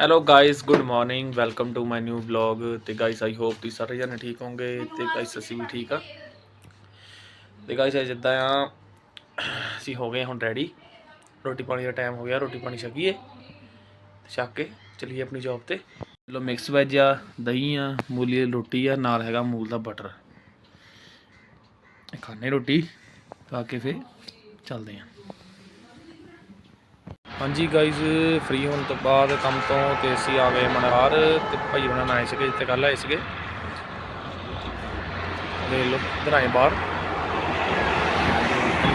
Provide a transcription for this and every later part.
Hello guys good morning welcome to my new vlog ਤੇ guys I hope ਤੁਸੀਂ ਸਾਰੇ ਜਣੇ ਠੀਕ ਹੋਵੋਗੇ। ਤੇ ਗਾਇਸ ਅਸੀਂ ਵੀ ਠੀਕ ਆ। ਤੇ ਗਾਇਸ ਜਿੱਦਾਂ ਆ। ਅਸੀਂ ਹੋ ਗਏ ਹੁਣ ਰੈਡੀ ਰੋਟੀ ਪਾਣੀ ਦਾ ਟਾਈਮ ਹੋ ਗਿਆ। ਰੋਟੀ ਪਾਣੀ ਛਕੀਏ। ਤੇ ਛਕ ਕੇ ਚਲੀਏ ਆਪਣੀ ਜੌਬ ਤੇ। ਲੋ ਮਿਕਸ ਵੈਜ ਆ, ਦਹੀਂ ਆ, ਮੂਲੀ ਦੀ ਰੋਟੀ ਆ, ਨਾਲ ਹੈਗਾ ਮੂਲ ਦਾ ਬਟਰ ਖਾਣੇ ਰੋਟੀ। ਖਾ ਕੇ ਫਿਰ ਚੱਲਦੇ ਆ। ਹਾਂਜੀ ਗਾਇਜ਼ ਫ੍ਰੀ ਹੋਣ ਤੋਂ ਬਾਅਦ ਕੰਮ ਤੋਂ ਤੇ ਅਸੀਂ ਆ ਗਏ ਮਨਹਾਰ ਤੇ ਭਾਈ ਉਹਨਾਂ ਨਾਲ ਆਏ ਸੀਗੇ ਜਿੱਥੇ ਕੱਲ ਆਏ ਸੀਗੇ। ਦੇ ਲੋ ਇੱਧਰ ਆਏ ਬਾਹਰ।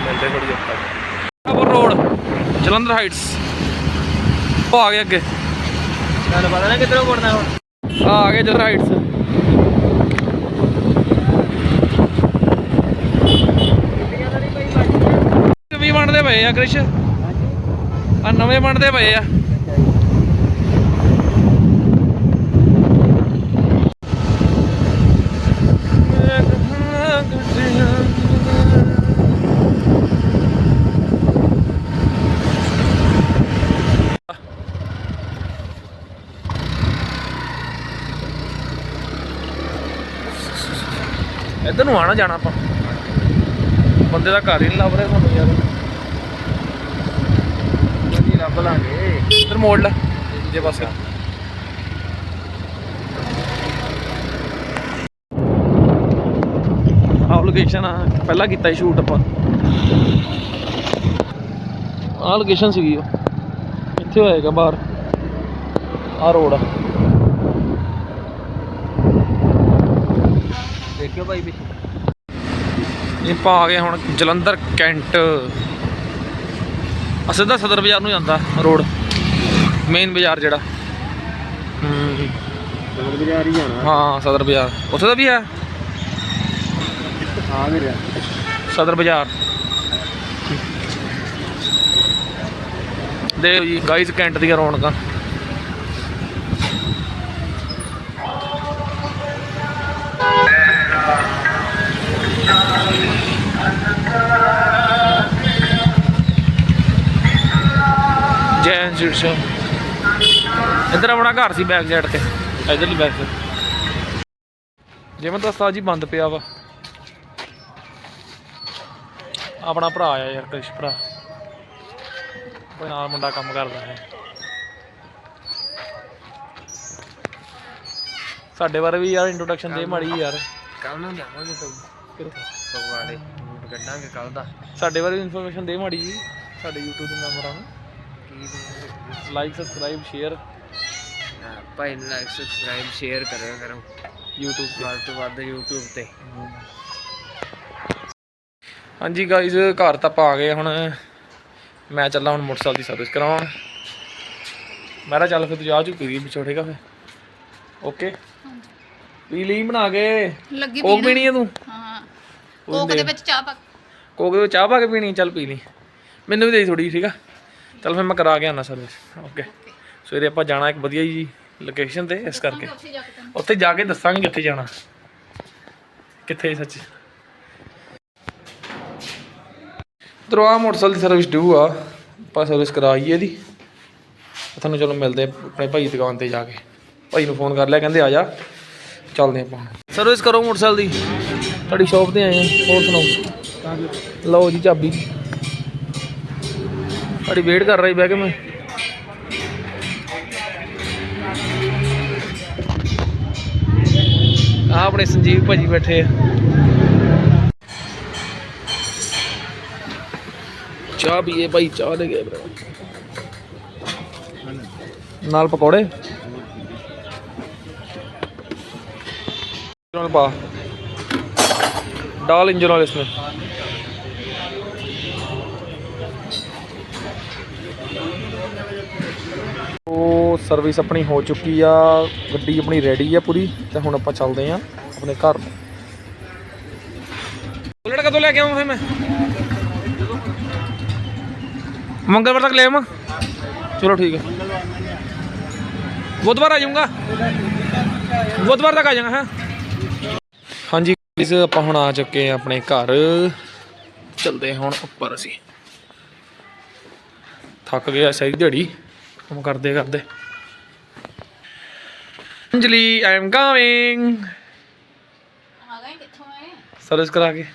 ਮਿਲਦੇ ਥੋੜੀ ਜਿਹੀ ਤੱਕ ਅਬਰ ਰੋਡ ਜਲੰਧਰ ਹਾਈਟਸ ਉਹ ਆ ਗਏ ਅੱਗੇ। ਤੁਹਾਨੂੰ ਪਤਾ ਨਾ ਕਿੱਧਰੋਂ ਮੁੜਨਾ ਹੁਣ? ਆ ਗਏ ਜਲੰਧਰ ਹਾਈਟਸ ਵੀ ਬਣਦੇ ਪਏ ਆ ਕ੍ਰਿਸ਼। ਆ ਨਵੇਂ ਬਣਦੇ ਪਏ ਆ। ਇੱਧਰ ਨੂੰ ਆਣਾ ਜਾਣਾ ਆਪਾਂ। ਬੰਦੇ ਦਾ ਘਰ ਹੀ ਨਹੀਂ ਲੱਭ ਰਿਹਾ ਤੁਹਾਨੂੰ ਯਾਰ। ਲੱਭ ਲਾਂਗੇ ਇੱਧਰ ਮੋੜ ਲੈ। ਜੇ ਪਾਸੇ। ਆਹ ਲੋਕੇਸ਼ਨ ਆ। ਪਹਿਲਾਂ ਕੀਤਾ ਸੀ ਸ਼ੂਟ ਆਪਾਂ। ਆਹ ਲੋਕੇਸ਼ਨ ਸੀਗੀ ਉਹ। ਇੱਥੇ ਹੋਏਗਾ ਬਾਹਰ। ਆਹ ਰੋਡ ਆ। ਦੇਖਿਓ ਭਾਈ ਵੀ ਇਹ ਆ ਗਏ ਹੁਣ ਜਲੰਧਰ ਕੈਂਟ। ਆ ਸਿੱਧਾ ਸਦਰ ਬਾਜ਼ਾਰ ਨੂੰ ਜਾਂਦਾ ਰੋਡ। ਮੇਨ ਬਾਜ਼ਾਰ ਜਿਹੜਾ। ਹੂੰ ਦਮਨ ਬਾਜ਼ਾਰ ਹੀ ਜਾਣਾ। ਹਾਂ ਸਦਰ ਬਾਜ਼ਾਰ। ਉੱਥੇ ਦਾ ਵੀ ਹੈ। ਆ ਸਦਰ ਬਾਜ਼ਾਰ। ਦੇਖੋ ਜੀ ਗਾਈਜ਼ ਕੈਂਟ ਦੀਆਂ ਰੌਣਕਾਂ। ਜੀ ਇੱਧਰ ਆਪਣਾ ਘਰ ਸੀ ਬੈਕ ਸਾਈਡ ਤੇ ਇੱਧਰਲੀ ਬੈਕ ਸਾਈਡ ਜਿਵੇਂ ਤਾਂ ਉਸਤਾਦ ਜੀ ਬੰਦ ਪਿਆ ਵਾ। ਆਪਣਾ ਭਰਾ ਆ ਯਾਰ ਕ੍ਰਿਸ਼ ਭਰਾ। ਕੋਈ ਨਾਲ ਮੁੰਡਾ ਕੰਮ ਕਰਦਾ ਹੈ। ਸਾਡੇ ਬਾਰੇ ਵੀ ਯਾਰ ਇੰਟਰੋਡਕਸ਼ਨ ਦੇ ਮਾੜੀ ਯਾਰ। ਕੱਲ ਨੂੰ ਜਾਵਾਂਗੇ ਭਾਈ। ਫਗਵਾੜੇ ਰੂਟ ਕੱਢਾਂਗੇ ਕੱਲ ਦਾ। ਸਾਡੇ ਬਾਰੇ ਇਨਫੋਰਮੇਸ਼ਨ ਦੇ ਮਾੜੀ ਜੀ ਸਾਡੇ YouTube ਦੇ ਮੈਂਬਰਾਂ ਨੂੰ। ਲਾਈਕ ਸਬਸਕ੍ਰਾਈਬ ਸ਼ੇਅਰ ਭਾਈ ਨੂੰ ਲਾਈਕ ਸਬਸਕ੍ਰਾਈਬ ਸ਼ੇਅਰ ਕਰਿਆ ਕਰੋ। YouTube ਤੇ। ਵੱਧ ਤੋਂ ਵੱਧ YouTube ਤੇ। ਹਾਂਜੀ ਗਾਇਜ਼ ਘਰ ਤਾਂ ਆਪਾਂ ਆ ਗਏ ਹੁਣ। ਮੈਂ ਚੱਲਾਂ ਹੁਣ ਮੋਟਰਸਾਈਕਲ ਦੀ ਸਰਵਿਸ ਕਰਾਉਣ। ਮੈਂ ਕਿਹਾ ਚੱਲ ਫਿਰ ਤੂੰ ਜਾ ਚੁੱਕੀ ਪੀ ਵਿਛੋੜੇਗਾ ਫਿਰ ਓਕੇ ਪੀ ਲਈ ਬਣਾ ਕੇ। ਲੱਗੀ ਕੋਕ ਪੀਣ। ਹੈ ਤੂੰ? ਹਾਂ। ਕੋਕ ਦੇ ਵਿੱਚ ਚਾਹ ਪਾ ਕੋਕ ਦੇ ਵਿੱਚ ਚਾਹ ਪਾ ਕੇ ਪੀਣੀ ਚੱਲ ਪੀ ਲਈ। ਮੈਨੂੰ ਵੀ ਦੇ ਥੋੜੀ ਠੀਕ ਆ? ਚੱਲ ਫਿਰ ਮੈਂ ਕਰਾ ਕੇ ਆਣਾ ਸਰਵਿਸ ਓਕੇ ਸਵੇਰੇ ਆਪਾਂ ਜਾਣਾ ਇੱਕ ਵਧੀਆ ਜੀ ਲੋਕੇਸ਼ਨ ਤੇ, ਇਸ ਕਰਕੇ। ਉੱਥੇ ਜਾ ਕੇ ਦੱਸਾਂਗੇ ਕਿੱਥੇ ਜਾਣਾ। ਕਿੱਥੇ ਸੱਚ। ਇਧਰੋਂ ਮੋਟਰਸਾਈਕਲ ਦੀ ਸਰਵਿਸ ਡਿਊ ਆ। ਆਪਾਂ ਸਰਵਿਸ ਕਰਾਈਏ ਇਹਦੀ। ਤੁਹਾਨੂੰ ਚਲੋ ਮਿਲਦੇ ਆਪਣੇ ਭਾਈ ਦੁਕਾਨ ਤੇ ਜਾ ਕੇ। ਭਾਈ ਨੂੰ ਫੋਨ ਕਰ ਲਿਆ, ਕਹਿੰਦੇ ਆ ਜਾ। ਚੱਲਦੇ ਆਪਾਂ ਸਰਵਿਸ ਕਰੋ ਮੋਟਰਸਾਈਕਲ ਦੀ। ਤੁਹਾਡੀ ਸ਼ਾਪ ਤੇ ਆਏ ਆ। ਹੋਰ ਸੁਣਾਓ। ਲਓ ਜੀ ਚਾਬੀ। ਤੁਹਾਡੀ ਵੇਟ ਕਰ ਰਹੀ ਬਹਿ ਕੇ ਮੈਂ ਆ ਆਪਣੇ ਸੰਜੀਵ ਭਾਜੀ ਬੈਠੇ ਆ ਚਾਹ ਪੀਏ ਭਾਈ ਚਾਹ ਲੈ ਗਏ ਬਰਾ ਨਾਲ ਪਕੌੜੇ इंजन पा डाल इंजन ऑयल इसमें ਸਰਵਿਸ ਆਪਣੀ ਹੋ ਚੁੱਕੀ ਆ ਗੱਡੀ ਆਪਣੀ ਰੈਡੀ ਆ ਪੂਰੀ ਤੇ ਹੁਣ ਆਪਾਂ ਚੱਲਦੇ ਆ ਆਪਣੇ ਘਰ ਨੂੰ। ਬੁਲਟ ਕਦੋਂ ਲੈ ਕੇ ਆਵਾਂ ਫਿਰ ਮੈਂ? ਮੰਗਲਵਾਰ ਤੱਕ ਲੈ ਆਵਾਂ? ਚਲੋ ਠੀਕ ਹੈ ਬੁੱਧਵਾਰ ਆ ਜਾਊਂਗਾ। ਬੁੱਧਵਾਰ ਤੱਕ ਆ ਜਾਵਾਂਗਾ ਹਾਂ। ਹਾਂਜੀ guys, ਆਪਾਂ ਹੁਣ ਆ ਚੁੱਕੇ ਆ ਆਪਣੇ ਘਰ। ਚਲਦੇ ਹੁਣ ਉੱਪਰ ਅਸੀਂ। ਥੱਕ ਗਿਆ ਸਹੀ ਦਿਹਾੜੀ। ਕੰਮ ਕਰਦੇ ਕਰਦੇ। ਅੰਜਲੀ ਆਈ ਐਮ ਕਮਿੰਗ ਆ ਗਏ ਕਿੱਥੋਂ ਆਏ? ਸਰਵਿਸ ਕਰਾ ਕੇ।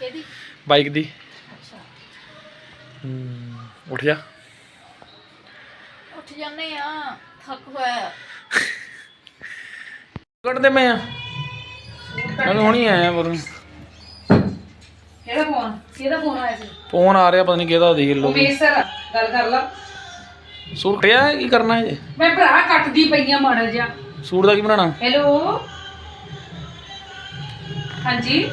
ਕਿਹਦੀ? ਬਾਈਕ ਦੀ। ਅੱਛਾ। ਹਮ, ਉੱਠ ਜਾ। ਉੱਠ ਜਾਂਦੇ ਆ ਥੱਕ ਹੋਇਆ। ਕੱਢਦੇ ਮੈਂ। ਆ ਮੈਂ ਹੁਣੀ ਆਇਆ ਪਰ। ਕਿਹੜਾ ਫੋਨ ਕਿਹਦਾ ਫੋਨ ਆਇਆ ਸੀ? ਫੋਨ ਆ ਰਿਹਾ ਪਤਾ ਨਹੀਂ ਕਿਹਦਾ ਦੇਖ ਲਓ। ਉਮੇਸ਼ ਸਰ ਗੱਲ ਕਰ ਲਾ। ਸੂਟ ਖੜਿਆ ਕੀ ਕਰਨਾ ਹੈ ਮੈਂ ਭਰਾ ਕੱਟਦੀ ਪਈਆਂ ਮਾੜਾ ਜਿਹਾ। ਸੂਟ ਦਾ ਕੀ ਬਣਾਉਣਾ? ਹੈਲੋ ਹਾਂਜੀ?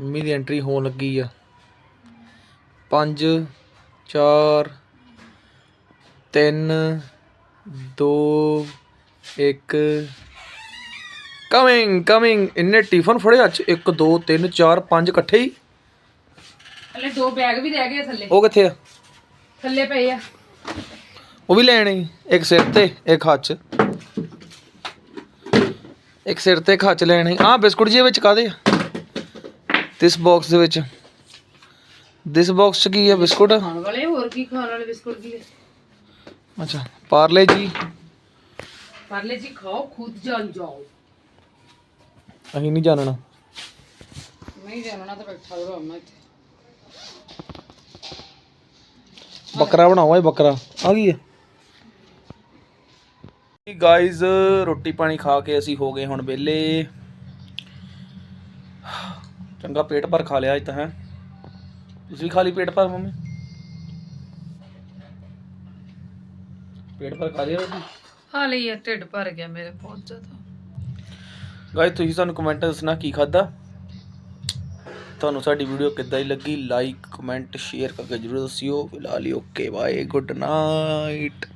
ਮੰਮੀ ਦੀ ਐਂਟਰੀ ਹੋਣ ਲੱਗੀ ਆ। 5 4 3 2 1 ਕਮਿੰਗ ਕਮਿੰਗ ਇੰਨੇ ਟਿਫਨ ਫੜੇ ਅੱਜ। 1 2 3 4 5 ਇਕੱਠੇ ਹੀ। ਹਲੇ ਦੋ ਬੈਗ ਵੀ ਰਹਿ ਗਏ ਥੱਲੇ। ਉਹ ਕਿੱਥੇ ਆ? ਥੱਲੇ ਪਏ ਆ। ਉਹ ਵੀ ਲੈਣੇ। ਇੱਕ ਸਿਰ ਤੇ ਇੱਕ ਹੱਥ 'ਚ। ਇੱਕ ਸਿਰ ਤੇ ਇੱਕ ਹੱਥ 'ਚ ਲੈਣੇ। ਆ ਬਿਸਕੁਟ ਜੀ ਵਿੱਚ ਕਾਦੇ ਆ? ਦਿਸ ਬਾਕਸ ਦੇ ਵਿੱਚ। ਦਿਸ ਬਾਕਸ 'ਚ ਕੀ ਆ ਬਿਸਕੁਟ ਖਾਣ ਵਾਲੇ ਹੋਰ ਕੀ ਖਾਣ ਵਾਲੇ ਬਿਸਕੁਟ ਕੀ ਹੈ? ਅੱਛਾ ਪਾਰਲੇ ਜੀ। ਪਰਲੇ ਜੀ ਖਾਓ ਖੁਦ ਜਾਣ ਜਾਓ। ਅਸੀਂ ਨਹੀਂ ਜਾਣਨਾ। ਨਹੀਂ ਜਾਣਨਾ ਤਾਂ ਬੈਠਾ ਰਹੋ ਮੈਂ ਇੱਥੇ। ਬੱਕਰਾ ਬਣਾਓ ਇਹ ਬੱਕਰਾ। ਆ ਗਈ ਹੈ? ਗਾਇਜ਼ ਰੋਟੀ ਪਾਣੀ ਖਾ ਕੇ ਅਸੀਂ ਹੋ ਗਏ ਹੁਣ ਵਿਹਲੇ। ਚੰਗਾ ਪੇਟ ਭਰ ਖਾ ਲਿਆ ਅੱਜ ਤਾਂ ਹੈ। ਤੁਸੀਂ ਵੀ ਖਾ ਲਈ ਪੇਟ ਭਰ ਮੰਮੀ? ਪੇਟ ਭਰ ਖਾ ਲਿਆ ਰੋਟੀ ਖਾ ਲਈ ਆ ਢਿੱਡ ਭਰ ਗਿਆ ਮੇਰੇ ਬਹੁਤ ਜ਼ਿਆਦਾ। ਗਾਇਜ਼ ਤੁਸੀਂ ਸਾਨੂੰ ਕਮੈਂਟ ਦੱਸਣਾ ਕੀ ਖਾਦਾ ਤੁਹਾਨੂੰ ਸਾਡੀ ਵੀਡੀਓ ਕਿੱਦਾਂ ਦੀ ਲੱਗੀ? ਲਾਈਕ ਕਮੈਂਟ ਸ਼ੇਅਰ ਕਰਕੇ ਜਰੂਰ ਦੱਸਿਓ। ਫਿਲਹਾਲ ਓਕੇ ਬਾਏ ਗੁੱਡ ਨਾਈਟ